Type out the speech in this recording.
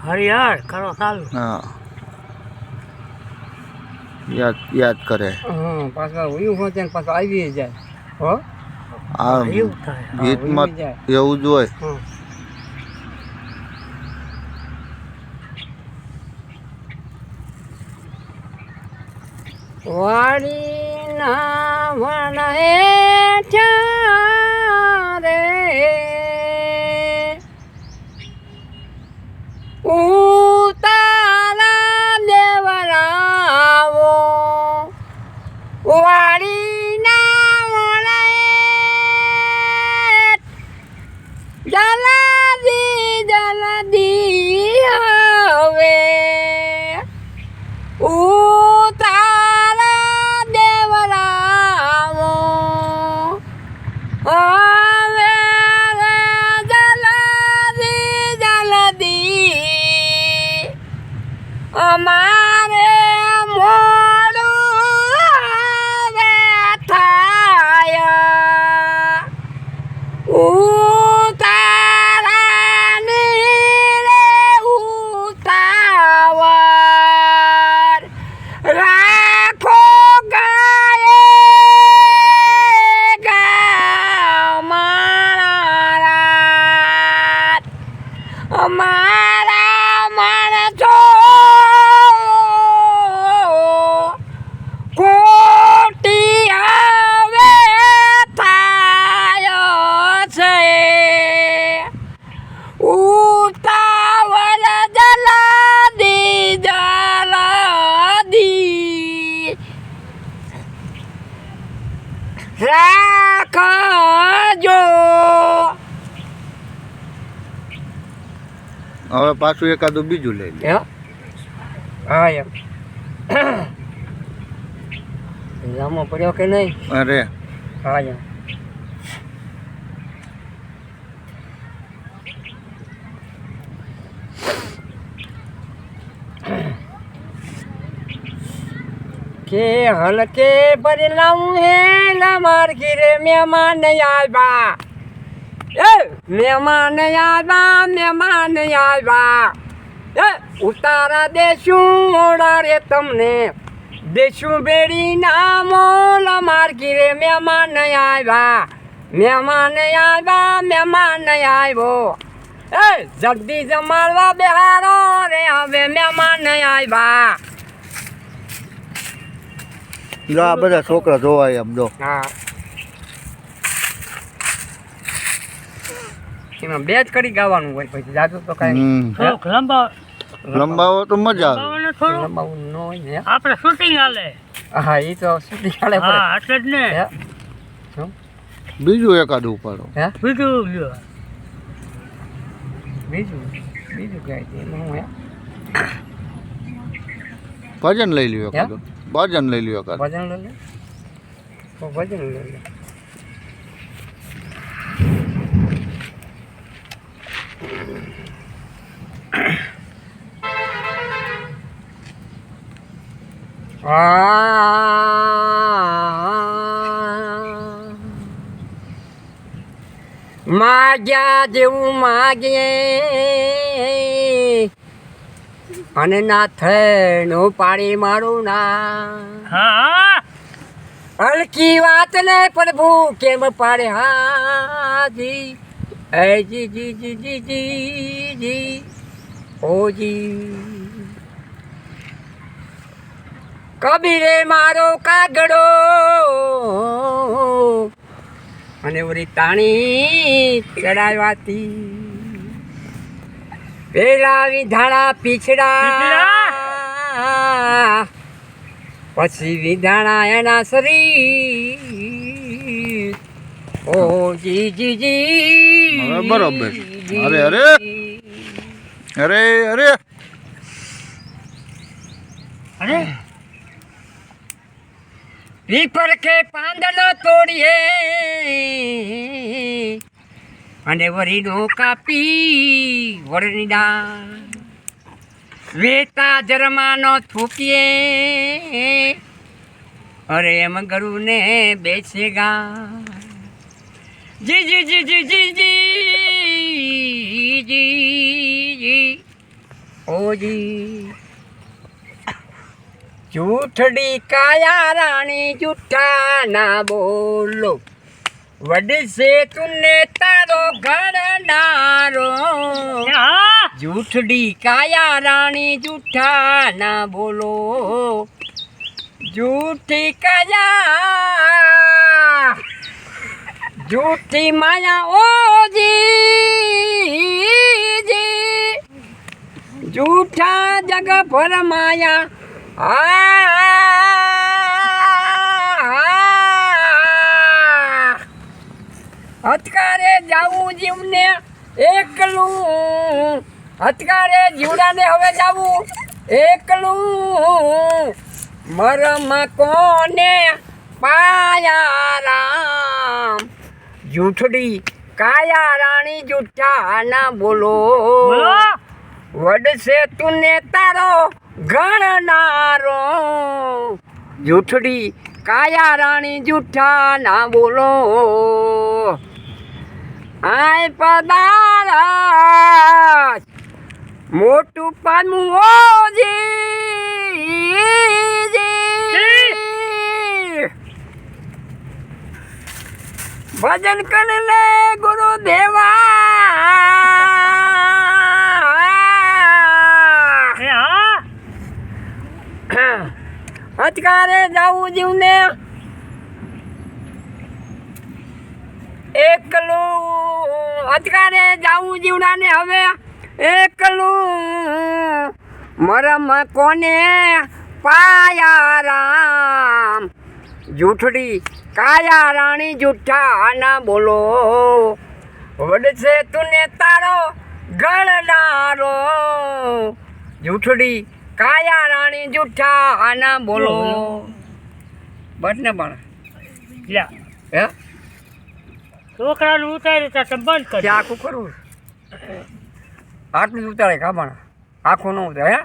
હરિહર કરો ચાલુ હા યાદ યાદ કરે હા પાછા વયું હોતે ને પાછા આવી જાય હો આ ગીતમાં. એવું જ હોય. હા વાડી ના વણ હેઠા અમારે હવે પાછું એકાદું બીજું લઈ લે. હા? એમ. લાંબો પડ્યો કે નહીં? અરે. હા એમ. કે હલકે બદલાવું હે લમાર ઘીરે મહેમાન આવ્યા. એ મહેમાન આવ્યા મહેમાન આવ્યા એ ઉતારા દેશું ઓડા રે તમને. દેશું બેડી નામો અમાર ઘીરે મહેમાન આવ્યા મહેમાન આવ્યા મહેમાન આવ્યો એ જલ્દી જમાડવા બેહારો રે હવે મહેમાન આવ્યા જો આ બધા છોકરા જોવાય એમ જો. હા. એમાં બે જ કરી ગાવાનું હોય પછી જાજુ તો કાંઈ લંબા લંબાવો તો મજા આવે. લંબાવું ન હોય ને. આપણે શૂટિંગ હાલે. હા એ તો સુધી ચાલે હા એટલે જ ને. હે? બીજું એકાદું ઉપાડો. હે? બીજું લ્યો. બીજું? બીજું કાંઈ છે એમાં હું હે? ભજન લઈ લ્યો એકાદું. ભજન લઈ લ્યો એકાદું. ભજન લઈ લે ભજન લઈ લે માગ્યા જેવું માગે અને ના થઈને પાડી મારું ના હા. હલકી વાત ને પ્રભુ કેમ પાડે? હાજી એ જી જી જી જી જી જી. ઓજી કબીરે મારો કાગડો. અને ઓરી તાણી ચડાવાતી. પેલા વિધાણા પીછડા. પછી વિધાણા એના શરી ઓ જી જી જી. બરોબર. અરે, અરે. અરે અરે. અરે પીપર કે પાંદડો તોડીએ. અને વરીનો કાપી વરની ડાળ. વેતા જરમાનો થૂકીએ. અરે એમ ગરુને બેસે ગા જી જી જી જી જી જી જી જી ઓજી જૂઠડી કાયા રાણી જૂઠા ના બોલો. વડશે તુને તારો ઘરનારો જૂઠડી કાયા રાણી જૂઠા ના બોલો. જૂઠી કાયા. જૂઠી માયા ઓજી. જી જૂઠા જગ પર માયા હથકારે જાવું જીવને એકલું. અત્યારે જીવડાને હવે જાવું એકલું. મરમ કોને પાયા રામ? જૂઠડી કાયા રાણી જૂઠા ના બોલો. વડશે તુને તારો ગણનારો. જૂઠડી કાયા રાણી જૂઠા ના બોલો. આય પદાર મોટું પાનું ભજન કર લે ગુરુ દેવા એ હા હથકારે જાવું જીવને. એકલું અચકારે જાવું જીવડાને હવે. એકલું મરમ કોને પાયા રામ. જૂઠડી કાયા રાણી જૂઠા ના બોલો. વડશે તુને તારો ગળનારો. જૂઠડી કાયા રાણી જુઠ્ઠા આના બોલો. બસ ને પણ. હે? છોકરાનું ઉતારી તા બંધ કરી આખું કરવું આટલું ઉતારે કાપણ આખું ન ઉતારે હે?